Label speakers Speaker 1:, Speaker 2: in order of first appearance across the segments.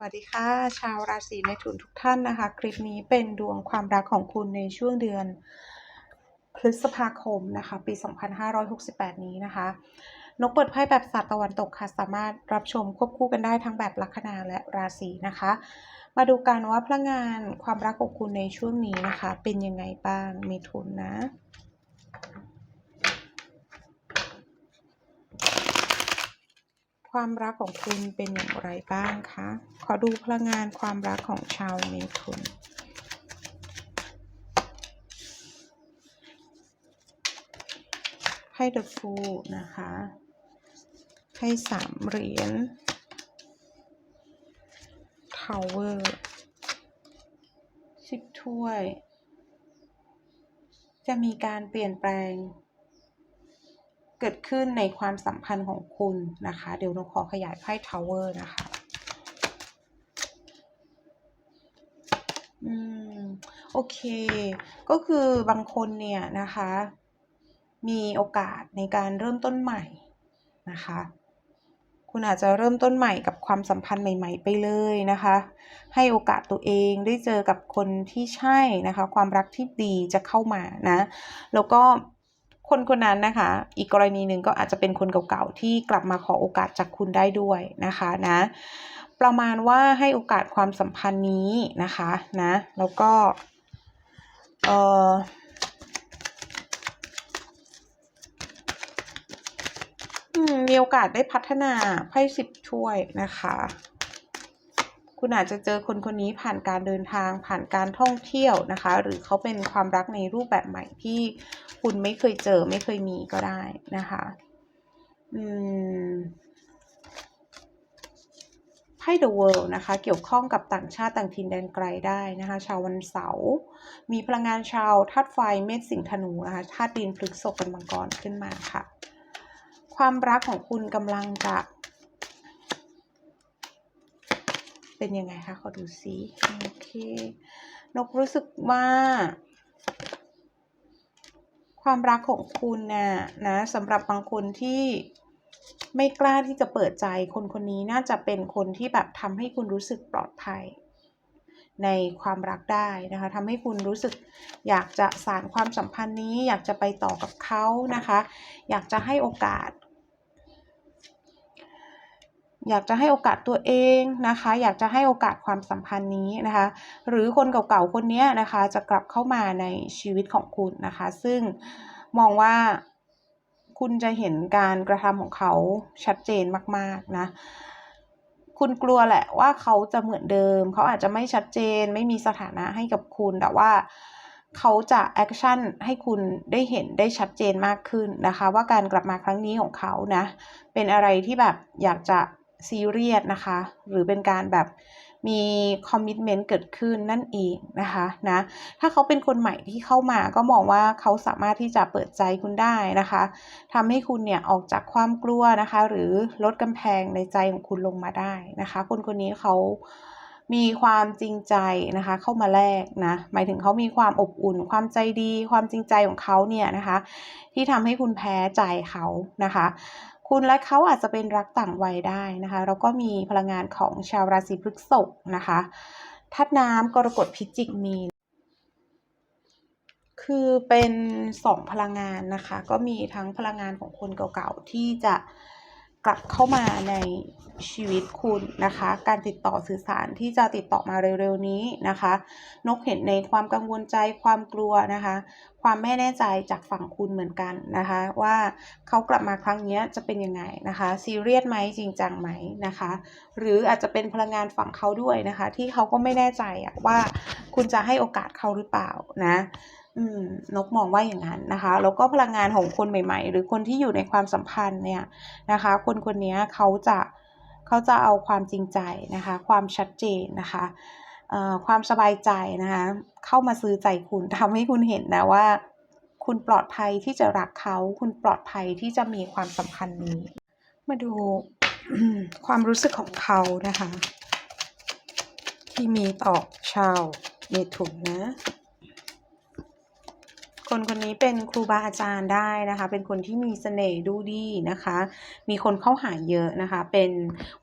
Speaker 1: สวัสดีค่ะ ชาวราศีเมถุนทุกท่านนะคะ คลิปนี้เป็นดวงความรักของคุณในช่วงเดือนพฤษภาคมนะคะ ปี 2568 นี้นะคะ นกเปิดไพ่แบบศาสตว์ตะวันตกค่ะ สามารถรับชมควบคู่กันได้ทั้งแบบลัคนาและราศีนะคะ มาดูกันว่าพลังงานความรักของคุณในช่วงนี้นะคะ เป็นยังไงบ้างเมถุนนะ ความรักของคุณเป็นอย่างไรบ้างคะ ขอดูพลังงานความรักของชาวเมถุนให้ The Fool นะคะ ให้สามเหรียญ Tower สิบถ้วย จะมีการเปลี่ยนแปลง เกิดขึ้นในความสัมพันธ์ของคุณนะคะ เดี๋ยวเราขอขยายไพ่ Tower นะคะอืมโอเค ก็คือบางคนเนี่ยนะคะ มีโอกาสในการเริ่มต้นใหม่นะคะคุณอาจจะเริ่มต้นใหม่กับความสัมพันธ์ใหม่ ๆ ไปเลยนะคะ ให้โอกาสตัวเองได้เจอกับคนที่ใช่นะคะ ความรักที่ดีจะเข้ามานะ แล้วก็ คนคนนั้นนะคะ อีกกรณีหนึ่งก็อาจจะเป็นคนเก่าๆที่กลับมาขอโอกาสจากคุณได้ด้วยนะคะนะประมาณว่าให้โอกาสความสัมพันธ์นี้นะคะนะแล้วก็เอ่อมีโอกาสได้พัฒนาไพ่สิบถ้วยนะคะ คุณอาจจะเจอคนคนนี้ผ่านการเดินทางผ่านการท่องเที่ยวนะคะ หรือเขาเป็นความรักในรูปแบบใหม่ที่คุณไม่เคยเจอไม่เคยมีก็ได้นะคะอืมไพ่ The World นะคะ เกี่ยวข้องกับต่างชาติต่างถิ่นแดนไกลได้นะคะ ชาววันเสาร์มีพลังงานชาวธาตุไฟเมษสิงธนูนะคะธาตุดินพฤษภเป็นมังกรขึ้นมาค่ะ ความรักของคุณกำลังจะ เป็นยังไงคะ ขอดูซิโอเค นกรู้สึกว่า ความรักของคุณน่ะนะสำหรับบางคนที่ไม่กล้าที่จะเปิดใจคนคนนี้น่าจะเป็นคนที่แบบทำให้คุณรู้สึกปลอดภัย ในความรักได้นะคะทำให้คุณรู้สึกอยากจะสานความสัมพันธ์นี้ อยากจะไปต่อกับเขานะคะ อยากจะให้โอกาส อยากจะให้โอกาสตัวเองนะคะ อยากจะให้โอกาสความสัมพันธ์นี้นะคะ หรือคนเก่าๆคนนี้นะคะจะกลับเข้ามาในชีวิตของคุณนะคะ ซึ่งมองว่าคุณจะเห็นการกระทำของเขาชัดเจนมากๆนะ คุณกลัวแหละว่าเขาจะเหมือนเดิม เขาอาจจะไม่ชัดเจน ไม่มีสถานะให้กับคุณ แต่ว่าเขาจะแอคชั่นให้คุณได้เห็นได้ชัดเจนมากขึ้นนะคะ ว่าการกลับมาครั้งนี้ของเขานะ เป็นอะไรที่แบบอยากจะ ซีเรียสนะคะ หรือเป็นการแบบมีคอมมิชเมนต์เกิดขึ้นนั่นเองนะคะนะถ้าเขาเป็นคนใหม่ที่เข้ามาก็มองว่าเขาสามารถที่จะเปิดใจคุณได้นะคะทำให้คุณเนี่ยออกจากความกลัวนะคะ หรือลดกำแพงในใจของคุณลงมาได้นะคะ คนคนนี้เขามีความจริงใจนะคะ เข้ามาแลกนะหมายถึงเขามีความอบอุ่น ความใจดี ความจริงใจของเขาเนี่ยนะคะ ที่ทำให้คุณแพ้ใจเขานะคะ คุณและเขาอาจจะเป็นรักต่างวัยได้นะคะแล้วก็มีพลังงานของชาวราศีพฤษภนะคะธาตุน้ำกรกฎพิจิกมี คือเป็นสองพลังงานนะคะ ก็มีทั้งพลังงานของคนเก่าๆที่จะ กลับเข้ามาในชีวิตคุณนะคะ การติดต่อสื่อสารที่จะติดต่อมาเร็วๆนี้นะคะ นกเห็นในความกังวลใจความกลัวนะคะ ความไม่แน่ใจจากฝั่งคุณเหมือนกันนะคะ ว่าเขากลับมาครั้งนี้จะเป็นยังไงนะคะซีเรียสไหมจริงจังไหมนะคะ หรืออาจจะเป็นพลังงานฝั่งเขาด้วยนะคะ ที่เขาก็ไม่แน่ใจว่าคุณจะให้โอกาสเขาหรือเปล่านะ นกมองว่าอย่างนั้นนะคะแล้วก็พลังงานของคนใหม่ ๆ หรือคนที่อยู่ในความสัมพันธ์เนี่ยนะคะ คนคนนี้เขาจะเขาจะเอาความจริงใจนะคะ ความชัดเจนนะคะความสบายใจนะคะเข้ามาซื้อใจคุณทำให้คุณเห็นนะว่า คุณปลอดภัยที่จะรักเขา คุณปลอดภัยที่จะมีความสัมพันธ์นี้ มาดูความรู้สึกของเขานะคะ ที่มีต่อชาวเมถุนนะ คนคนนี้เป็นครูบาอาจารย์ได้นะคะ เป็นคนที่มีเสน่ห์ดูดีนะคะ มีคนเข้าหาเยอะนะคะ เป็น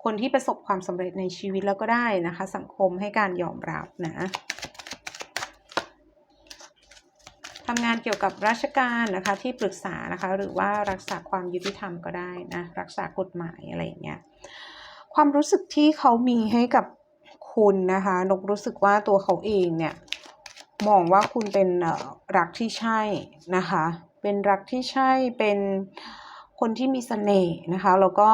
Speaker 1: คนที่ประสบความสำเร็จในชีวิตแล้วก็ได้นะคะ สังคมให้การยอมรับนะทำงานเกี่ยวกับราชการนะคะที่ปรึกษานะคะ หรือว่ารักษาความยุติธรรมก็ได้นะ รักษากฎหมายอะไรอย่างเงี้ยความรู้สึกที่เขามีให้กับคุณนะคะนกรู้สึกว่าตัวเขาเองเนี่ย มองว่าคุณเป็นรักที่ใช่นะคะ เป็นรักที่ใช่เป็นคนที่มีเสน่ห์นะคะ แล้วก็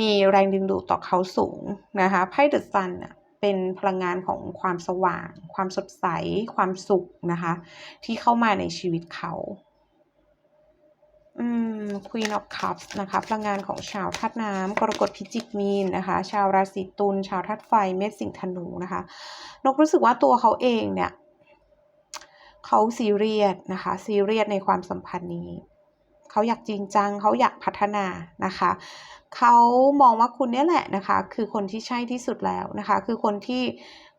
Speaker 1: มีแรงดึงดูดต่อเขาสูงนะคะไพ่เดอะซันน่ะเป็นพลังงานของความสว่าง ความสดใส ความสุขนะคะ ที่เข้ามาในชีวิตเขาอืม Queen of Cups นะคะ พลังงานของชาวธาตุน้ำกรกฎพิจิกมีนนะคะ ชาวราศีตุลชาวธาตุไฟเมษสิงห์ธนูนะคะ นกรู้สึกว่าตัวเขาเองเนี่ย เขาซีเรียสนะคะซีเรียสในความสัมพันธ์นี้ เขาอยากจริงจัง เขาอยากพัฒนานะคะ เขามองว่าคุณเนี่ยแหละนะคะ คือคนที่ใช่ที่สุดแล้วนะคะ คือคนที่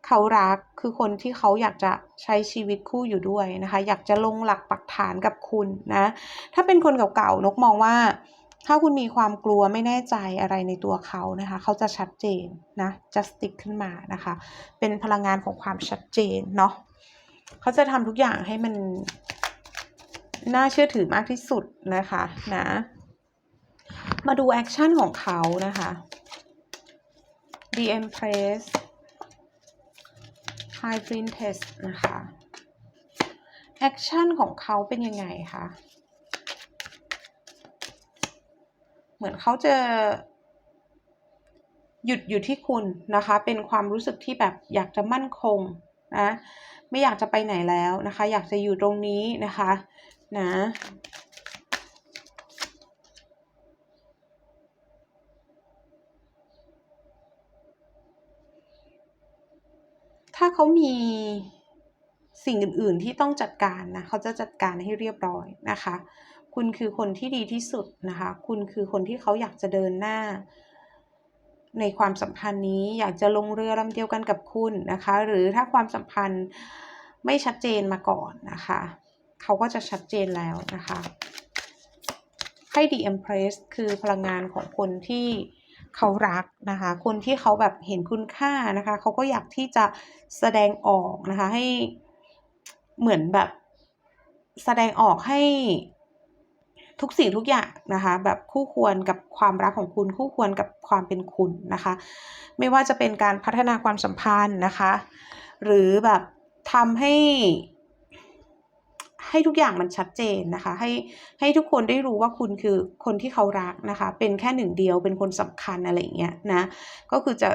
Speaker 1: เขารักคือคนที่เขาอยากจะใช้ชีวิตคู่อยู่ด้วยนะคะ อยากจะลงหลักปักฐานกับคุณนะ ถ้าเป็นคนเก่าๆนกมองว่า ถ้าคุณมีความกลัวไม่แน่ใจอะไรในตัวเขานะคะ เขาจะชัดเจนนะจะสติกขึ้นมานะคะ เป็นพลังงานของความชัดเจนเนาะเขาจะทำทุกอย่างให้มันน่าเชื่อถือมากที่สุดนะคะนะ มาดูแอคชั่นของเขานะคะ The Empress High Princess นะคะ แอคชั่นของเขาเป็นยังไงคะ เห มือนเขาจะหยุดอยู่ที่คุณนะคะ เป็นความรู้สึกที่แบบอยากจะมั่นคงนะไม่อยากจะไปไหนแล้วนะคะ อยากจะอยู่ตรงนี้นะคะนะถ้าเขามีสิ่งอื่น ๆ ที่ต้องจัดการนะเขาจะจัดการให้เรียบร้อยนะคะ คุณคือคนที่ดีที่สุดนะคะ คุณคือคนที่เขาอยากจะเดินหน้า ในความสัมพันธ์นี้อยากจะลงเรือลำเดียวกันกับคุณนะคะ หรือถ้าความสัมพันธ์ไม่ชัดเจนมาก่อนนะคะ เขาก็จะชัดเจนแล้วนะคะให้ The Empress คือพลังงานของคนที่เขารักนะคะ คนที่เขาแบบเห็นคุณค่านะคะ เขาก็อยากที่จะแสดงออกนะคะ ให้เหมือนแบบแสดงออกให้ ทุกสิ่งทุกอย่างนะคะ แบบคู่ควรกับความรักของคุณคู่ควรกับความเป็นคุณนะคะ ไม่ว่าจะเป็นการพัฒนาความสัมพันธ์นะคะ หรือแบบทำให้ ให้ทุกอย่างมันชัดเจนนะคะ ให้ให้ทุกคนได้รู้ว่าคุณคือคนที่เขารักนะคะ เป็นแค่หนึ่งเดียวเป็นคนสำคัญอะไรอย่างเงี้ยนะก็คือจะ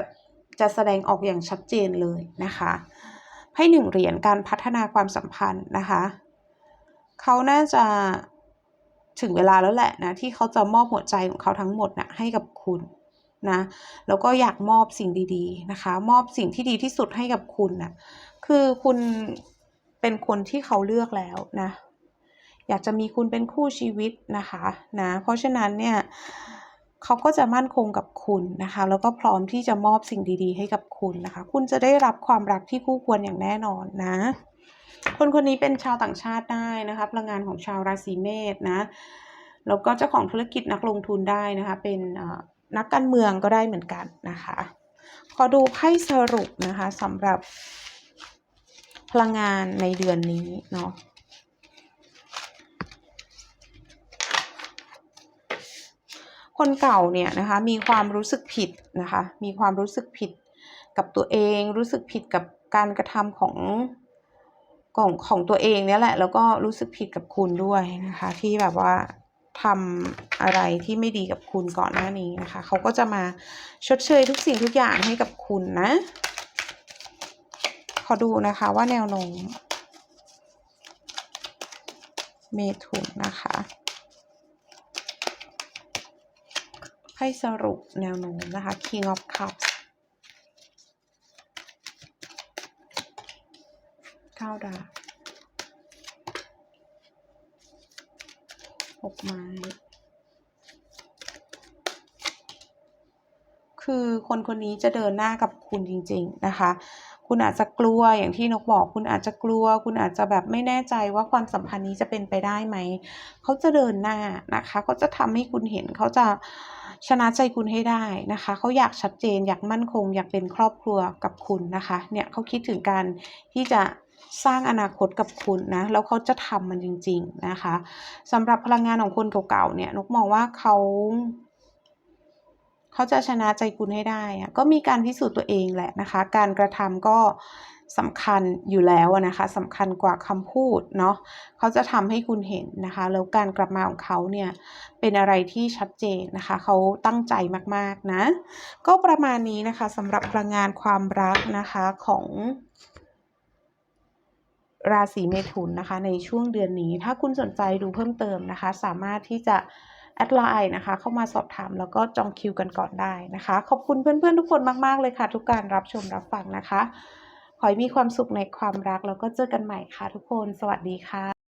Speaker 1: จะแสดงออกอย่างชัดเจนเลยนะคะให้หนึ่งเหรียญการพัฒนาความสัมพันธ์นะคะ เขาน่าจะ ถึงเวลาแล้วแหละนะที่เขาจะมอบหัวใจของเขาทั้งหมดนะให้กับคุณนะแล้วก็อยากมอบสิ่งดีๆนะคะ มอบสิ่งที่ดีที่สุดให้กับคุณนะคือคุณเป็นคนที่เขาเลือกแล้วนะอยากจะมีคุณเป็นคู่ชีวิตนะคะนะเพราะฉะนั้นเนี่ยเขาก็จะมั่นคงกับคุณนะคะ แล้วก็พร้อมที่จะมอบสิ่งดีๆ ให้กับคุณนะคะ คุณจะได้รับความรักที่คู่ควรอย่างแน่นอนนะ คนคนนี้เป็นชาวต่างชาติได้นะคะพลังงานของชาวราศีเมษนะแล้วก็เจ้าของธุรกิจนักลงทุนได้นะคะ เป็นนักการเมืองก็ได้เหมือนกันนะคะ ขอดูไพ่สรุปนะคะสำหรับพลังงานในเดือนนี้เนาะคนเก่าเนี่ยนะคะมีความรู้สึกผิดนะคะ มีความรู้สึกผิดกับตัวเอง รู้สึกผิดกับการกระทำของ ของของตัวเองเนี่ยแหละ แล้วก็รู้สึกผิดกับคุณด้วยนะคะ ที่แบบว่าทำอะไรที่ไม่ดีกับคุณก่อนหน้านี้นะคะ เขาก็จะมาชดเชยทุกสิ่งทุกอย่างให้กับคุณนะ ขอดูนะคะว่าแนวโน้มเมถุนนะคะให้สรุปแนวโน้มนะคะ King of Cups เก้าดาบหกไม้คือคือคนคนนี้จะเดินหน้ากับคุณจริง ๆ นะคะ คุณอาจจะกลัวอย่างที่นกบอก คุณอาจจะกลัว คุณอาจจะแบบไม่แน่ใจว่าความสัมพันธ์นี้จะเป็นไปได้ไหม เขาจะเดินหน้านะคะ เขาจะทำให้คุณเห็น เขาจะชนะใจคุณให้ได้นะคะ เขาอยากชัดเจน อยากมั่นคง อยากเป็นครอบครัวกับคุณนะคะ เนี่ยเขาคิดถึงการที่จะ สร้างอนาคตกับคุณนะแล้วเขาจะทำมันจริง ๆนะคะสำหรับพลังงานของคนเก่าๆเนี่ยนกมองว่าเขาเขาจะชนะใจคุณให้ได้อะก็มีการพิสูจน์ตัวเองแหละนะคะ การกระทำก็สำคัญอยู่แล้วนะคะสำคัญกว่าคำพูดเนาะเขาจะทำให้คุณเห็นนะคะ แล้วการกลับมาของเขาเนี่ยเป็นอะไรที่ชัดเจนนะคะ เขาตั้งใจมากๆนะ ก็ประมาณนี้นะคะสำหรับพลังงานความรักนะคะของ ราศีเมถุนนะคะ ในช่วงเดือนนี้ ถ้าคุณสนใจดูเพิ่มเติมนะคะ สามารถที่จะแอดไลน์นะคะ เข้ามาสอบถามแล้วก็จองคิวกันก่อนได้นะคะ ขอบคุณเพื่อนๆทุกคนมากๆเลยค่ะ ทุกการรับชมรับฟังนะคะ ขอให้มีความสุขในความรักแล้วก็เจอกันใหม่ค่ะทุกคน สวัสดีค่ะ